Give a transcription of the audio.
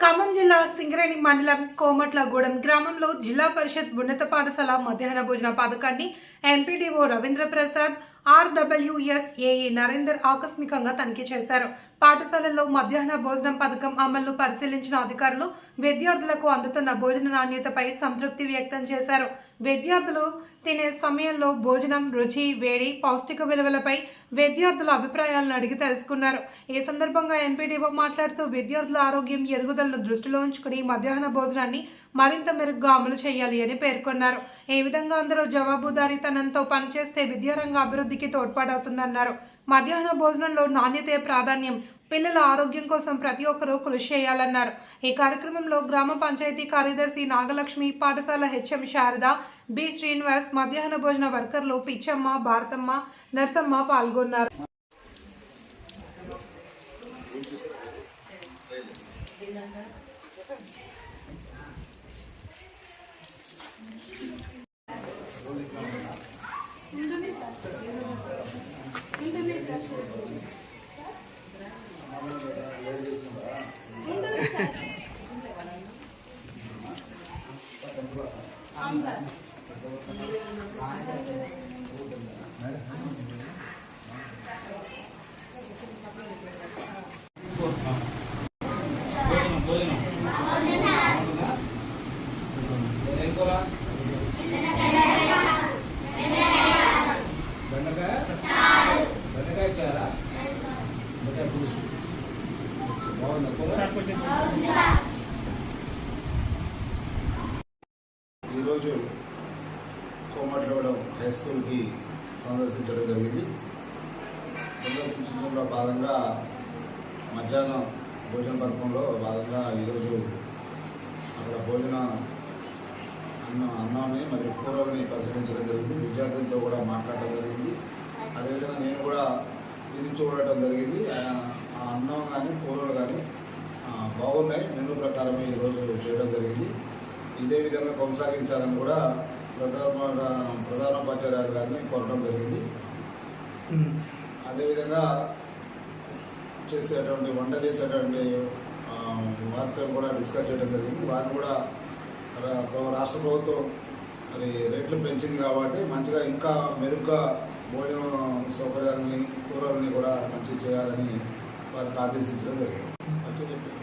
ఖమ్మం జిల్లా సింగరేణి మండలం కోమట్లగూడెం గ్రామంలో జిల్లా పరిషత్ ఉన్నత పాఠశాల మధ్యాహ్న భోజన పథకాన్ని MPDO Ravindra Prasad RWS AE Narender ఆకస్మికంగా తనిఖీ చేశారు. పాఠశాలల్లో మధ్యాహ్న భోజనం పథకం అమలును పరిశీలించిన అధికారులు విద్యార్థులకు అందుతున్న భోజన నాణ్యతపై సంతృప్తి వ్యక్తం చేశారు. విద్యార్థులు తినే సమయంలో భోజనం రుచి వేడి పౌష్టిక విలువలపై విద్యార్థుల అభిప్రాయాలను అడిగి తెలుసుకున్నారు. ఈ సందర్భంగా ఎంపీడీఓ మాట్లాడుతూ విద్యార్థుల ఆరోగ్యం ఎదుగుదలను దృష్టిలో ఉంచుకుని మధ్యాహ్న భోజనాన్ని మరింత మెరుగ్గా అమలు చేయాలి అని పేర్కొన్నారు. ఈ విధంగా అందరూ జవాబుదారీతనంతో పనిచేస్తే విద్యారంగ అభివృద్ధికి తోడ్పాటవుతుందన్నారు. మధ్యాహ్న భోజనంలో నాణ్యతే ప్రాధాన్యం. పిల్లల ఆరోగ్యం కోసం ప్రతి ఒక్కరూ కృషి చేయాలన్నారు. ఈ కార్యక్రమంలో గ్రామ పంచాయతీ కార్యదర్శి నాగలక్ష్మి పాఠశాల హెచ్ఎం శారద బి శ్రీనివాస్ మధ్యాహ్న భోజన వర్కర్లు పిచ్చమ్మ భారతమ్మ నర్సమ్మ పాల్గొన్నారు. భోజనం భోజనం ఈరోజు కోమటిగూడెం హై స్కూల్కి సందర్శించడం జరిగింది. సందర్శించడంలో భాగంగా మధ్యాహ్నం భోజన పథకంలో భాగంగా ఈరోజు అక్కడ భోజన అన్న అన్నాన్ని మరియు కూరల్ని పరిశీలించడం జరిగింది. విద్యార్థులతో కూడా మాట్లాడటం జరిగింది. అదేవిధంగా నేను కూడా తిరిగి చూడటం జరిగింది. ఆ ఆ అన్నం కానీ కూరలు కానీ బాగున్నాయి. మెనూ ప్రకారం ఈరోజు చేయడం జరిగింది. ఇదే విధంగా కొనసాగించాలని కూడా ప్రధాన ప్రధానోపాధ్యాయులు గారిని కోరడం జరిగింది. అదేవిధంగా చేసేటువంటి వంట చేసేటువంటి వారితో కూడా డిస్కస్ చేయడం జరిగింది. వారిని కూడా రా- రాష్ట్ర ప్రభుత్వం మరి రేట్లు పెంచింది కాబట్టి మంచిగా ఇంకా మెరుగ్గా భోజన సౌకర్యాలని కూరల్ని కూడా మంచిగా చేయాలని వారికి ఆదేశించడం జరిగింది.